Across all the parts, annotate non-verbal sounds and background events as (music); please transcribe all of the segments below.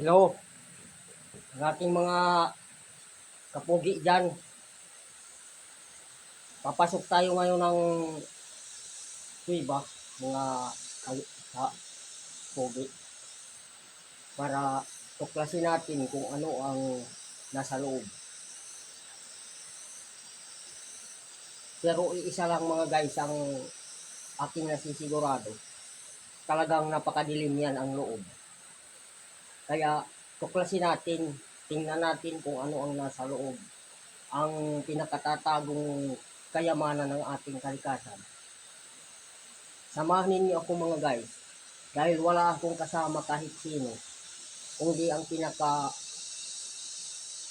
Hello. Ang ating mga kapugi dyan. Papasok tayo ngayon ng kuiba, mga kali- sa pugi. Para tuklasin natin kung ano ang nasa loob. Pero iisa lang mga guys ang aking nasisigurado. Talagang napakadilim yan ang loob. Kaya tuklasin natin, tingnan natin kung ano ang nasa loob. Ang pinakatatagong kayamanan ng ating kalikasan. Samahan ninyo ako mga guys. Dahil wala akong kasama kahit sino. Kundi ang pinaka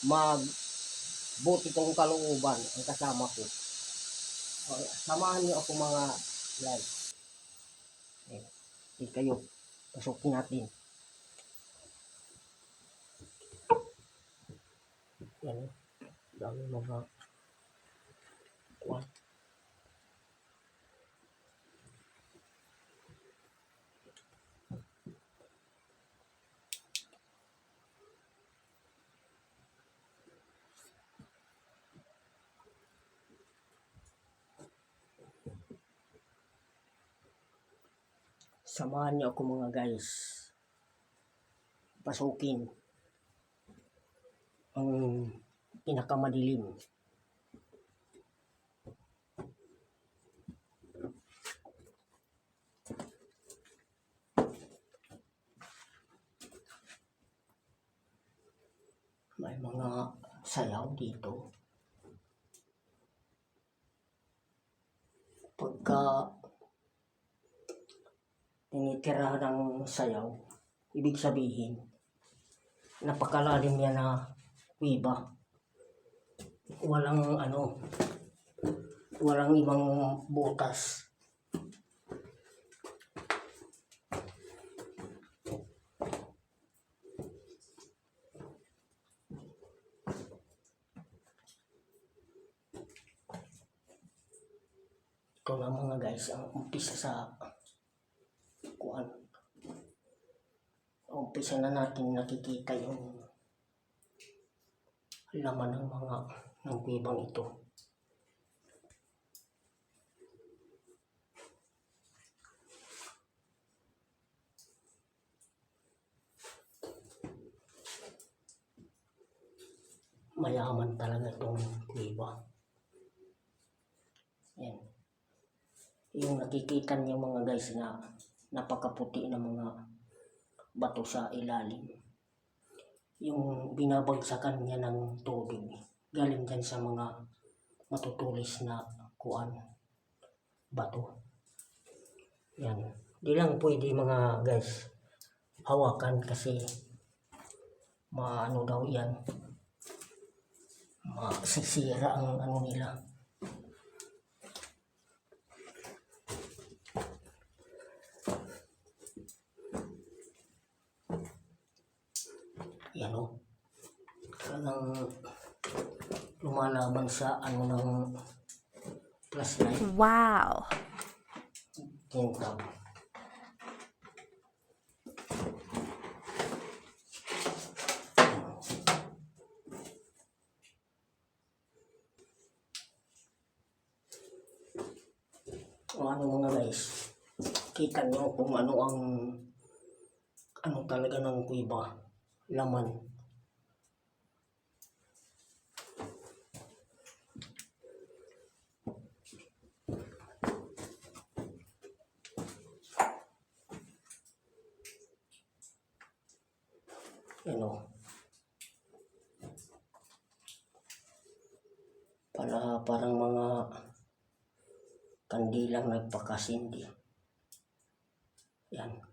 magbuti kong kalooban ang kasama ko. Samahan niyo ako mga guys. Eh kayo, pasukin natin. Yan. Dami mga kwan. Samahan niyo ako mga guys. Pasukin ang pinakamadilim. May mga sayaw dito. Pagka tinitira ng sayaw, ibig sabihin, napakalalim yan na kuiba. Walang ano, walang ibang butas. Ito na mga guys, ang umpisa sa kuan. Umpisa na natin nakikita yung laman ng mga ng kuwibang ito. Mayaman talaga itong kuwiba. Yan. Yung nakikita niyo mga guys na napakaputi na mga bato sa ilalim yung binabagsakan niya ng tubig. Galing dyan sa mga matutulis na kuan bato. Yan. Di lang pwede mga guys. Hawakan kasi maano daw yan. Masisira ang ano nila yan o talagang lumalaban sa ano ng flashlight Wow. kintab. O ano mga guys, kita nyo kung ano ang ano talaga ng kuiba, laman. Ano? Para parang mga kandilang nagpakasindi. Yan.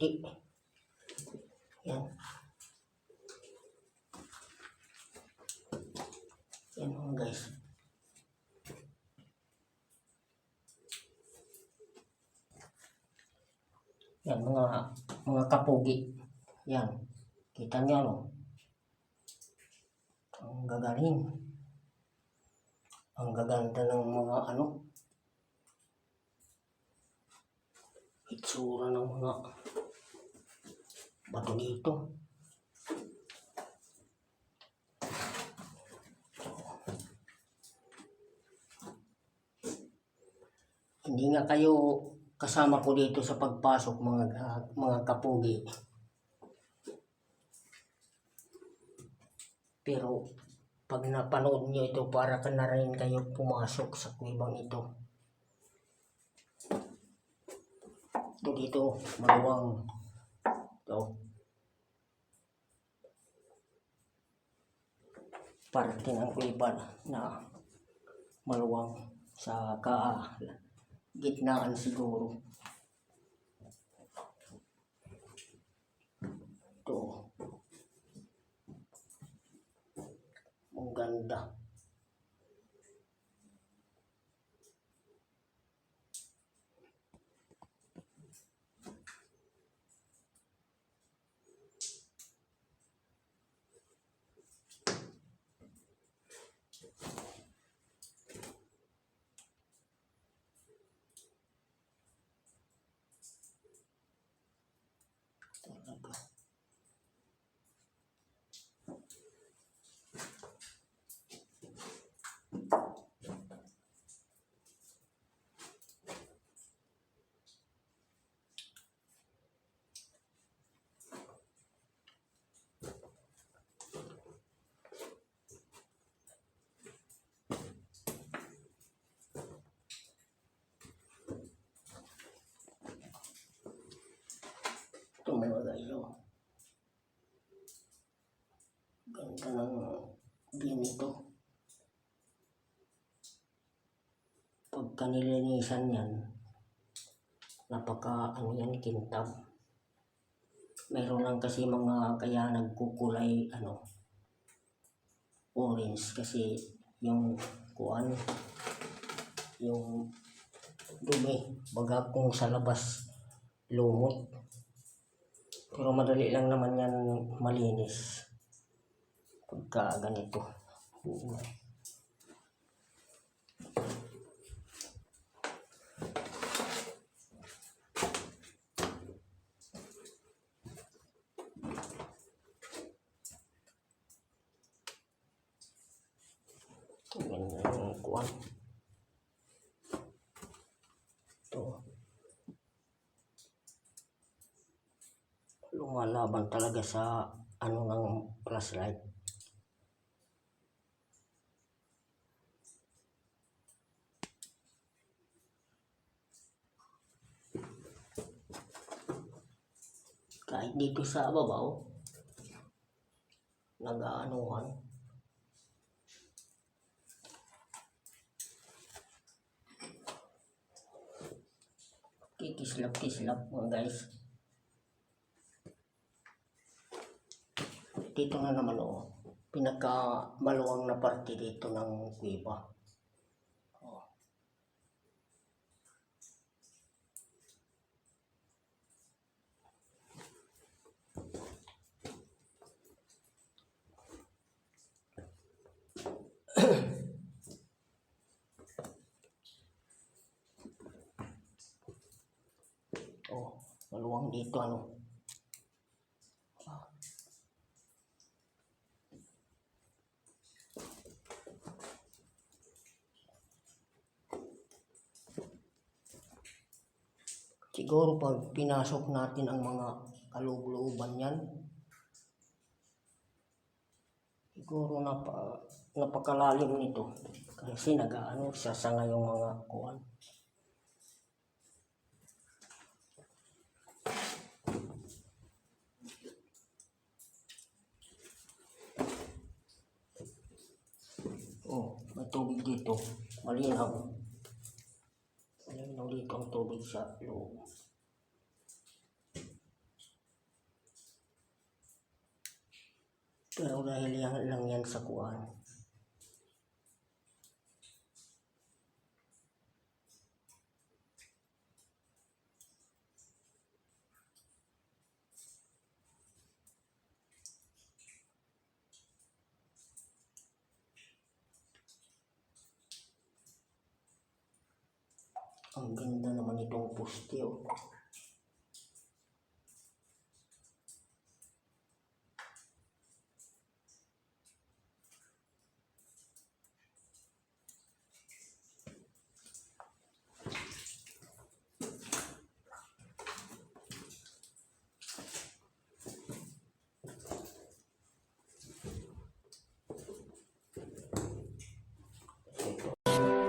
Puti. Yan. Yan mga guys. Yan mga mga kapugi. Yan. Kita niyo no? Ang gagaling. Ang gaganda ng mga ano. Itsura ng mga bato dito. Hindi nga kayo kasama ko dito sa pagpasok mga mga kapugi. Pero pag napanood nyo ito, para ka na rin kayo pumasok sa kuwibang ito. Ito dito, maluwang. Ito. Parte ng kuwiba na maluwang sa ka gitnaan siguro. Ito. Ang ganda. Talaga. Ito mga guys, oh. Ganda ng view nito. Pagka nilinisan yan, napaka ano yan, kintab. Meron lang kasi mga kaya nagkukulay ano orange kasi yung kuan yung dumi baga kung sa labas lumot pero madali lang naman yan malinis. Pagka ganito. Oo. Yan yung kuwan. Ito. lumalaban talaga sa ano ng flashlight. Kahit dito sa babaw, nag-aanuhan. Kikislap-kislap mga guys. dito na naman oh, pinaka maluwang na parte dito ng kuweba. (coughs) oh, maluwang dito ano. Siguro pag pinasok natin ang mga kaloob-looban yan, siguro napa, napakalalim nito. Kasi nagaano siya sa ngayong mga kuan oh may tubig dito. Malinaw. Malinaw dito ang tubig sa loob. Pero dahil lang yan sa kuan Ang ganda naman itong poste oh.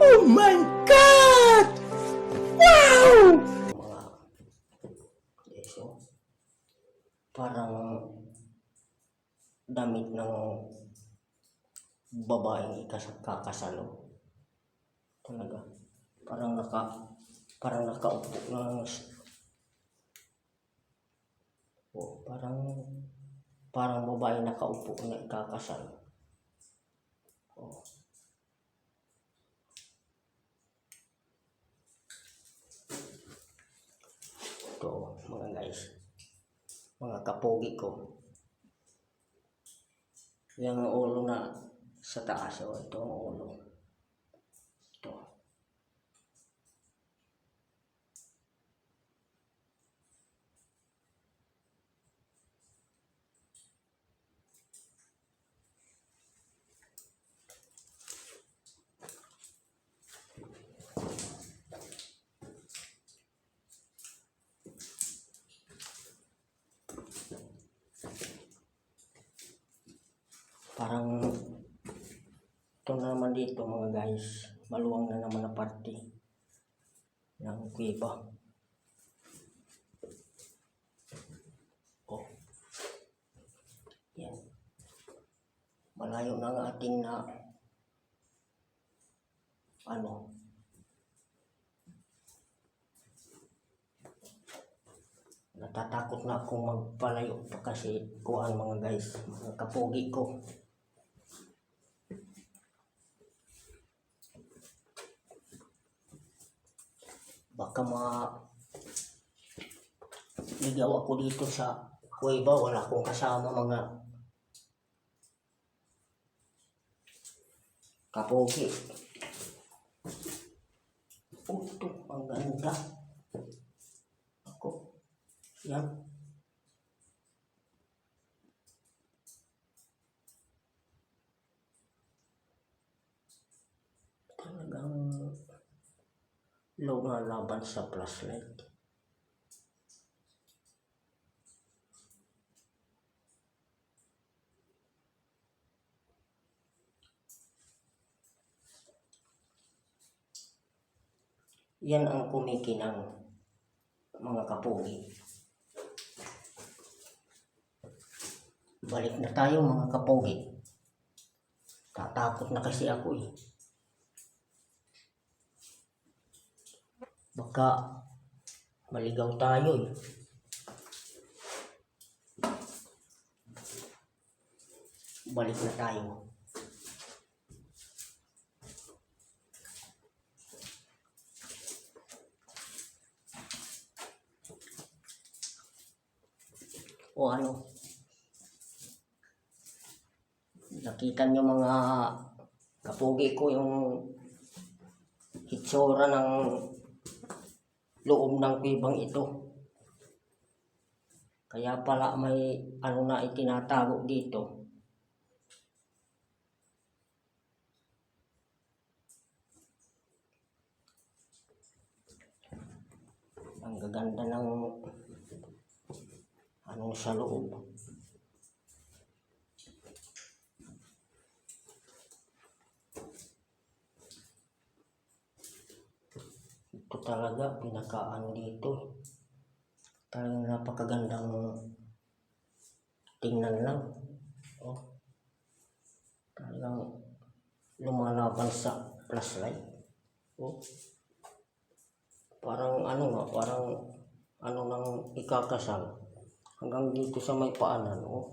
Oh my babaeng ikakasalo talaga. Parang naka parang nakaupo ng oh, parang parang babae nakaupo na ikakasal. Oh. ito mga guys. Mga kapogi ko. Yung ulo na sa taas oh, ito ang ulo ito parang ito na naman dito mga guys maluwang na naman na parte kuiba oh. Yan. Malayo na ang ating na ano? Natatakot na akong magpalayo pa kasi kuhan mga guys mga kapogi ko baka ma ligaw ako dito sa kuweba wala akong kasama mga kapogi ito ang ganda. Ako yan. Talagang lumalaban sa flashlight. Yan ang kumikinang mga kapugi. Balik na tayo mga kapugi. Tatakot na kasi ako eh. Baka maligaw tayo eh. Balik na tayo. O ano? Nakita niyo mga kapugi ko yung hitsura ng loob ng kuwibang ito. Kaya pala may ano na itinatago dito. Ang gaganda ng ano sa loob. talaga pinakaan dito talagang napakagandang tingnan lang oh. talagang lumalaban sa flashlight oh. parang ano nga parang ano nang ikakasal hanggang dito sa may paanan oh.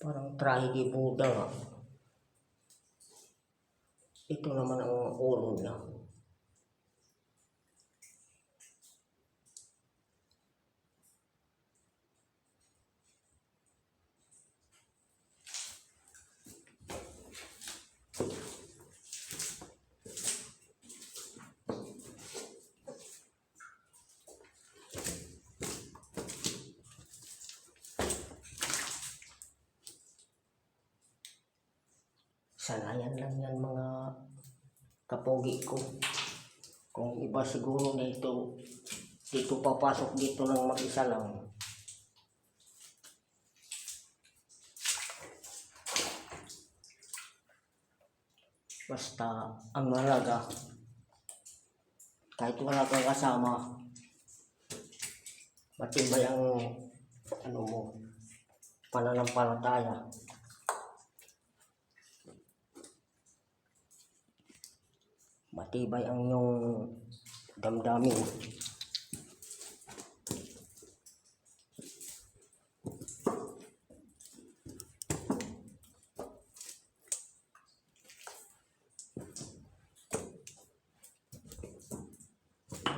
parang trahi Buddha nga Ito naman ang ulo niya. Siguro na ito, dito papasok dito ng mag-isa lang. Basta ang malaga, kahit wala kang kasama, matibay ang ano mo, pananampalataya. matibay ang iyong damdamin.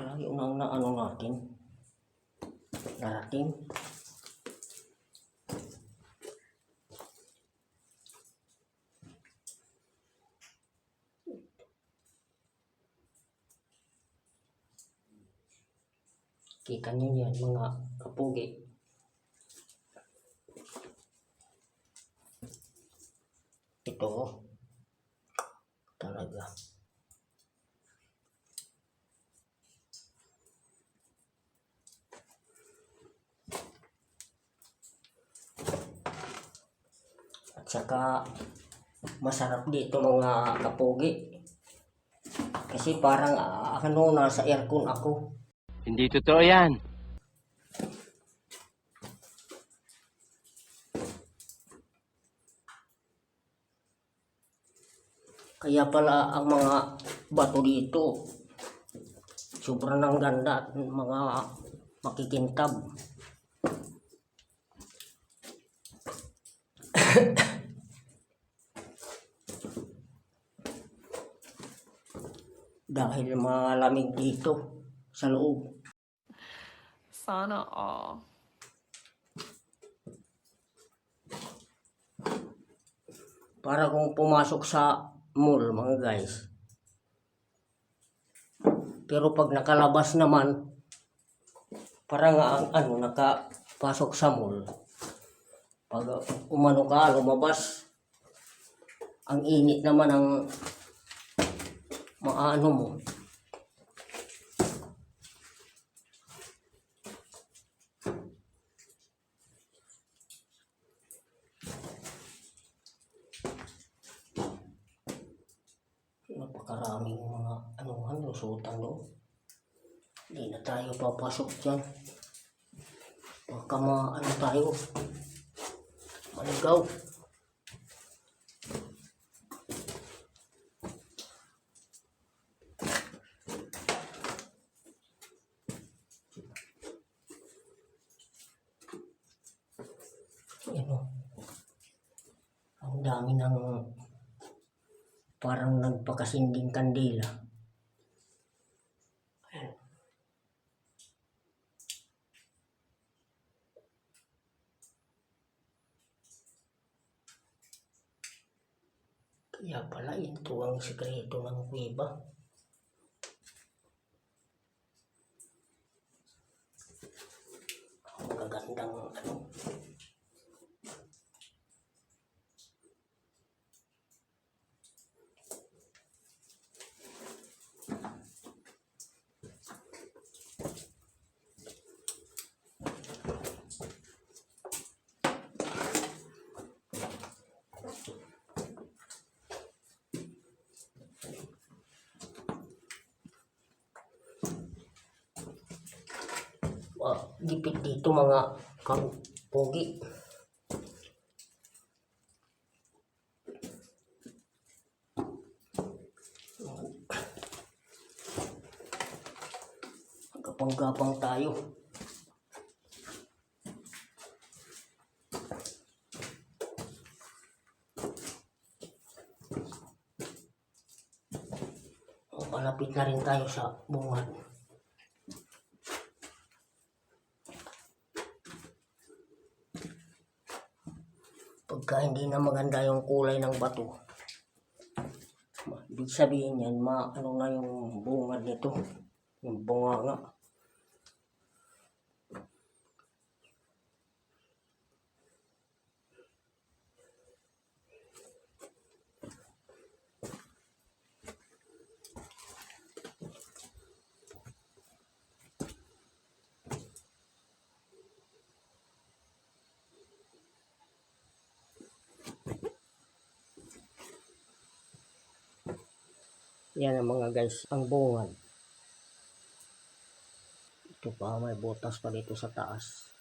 Lagi unang na ano natin, narating. Kita niyo yan mga kapugi. Ito talaga. At saka masarap dito mga kapugi. Kasi parang ah, ano nasa aircon ako. Hindi totoo yan. Kaya pala ang mga bato dito, sobrang ng ganda at mga makikintab. (coughs) Dahil malamig dito sa loob. Sana all. Para kung pumasok sa mall mga guys. Pero pag nakalabas naman, parang ang ano, nakapasok sa mall. Pag umano ka, lumabas, ang init naman ng maano mo. Lusutan doon. Hindi na tayo papasok dyan. Baka ma, ano tayo, maligaw. Ano, ang dami ng parang nagpakasinding kandila. Ayan. Kaya pala ito ang sikreto ng kuweba. Ang gagandang ano. gipit dito mga kapogi. Gapang-gapang tayo. Malapit na rin tayo sa bungad. Pagka hindi na maganda yung kulay ng bato, ibig sabihin yan, ma, ano na yung bungad nito, yung bunga nga. Yan ang mga guys, ang bungad. Ito pa, may butas pa dito sa taas.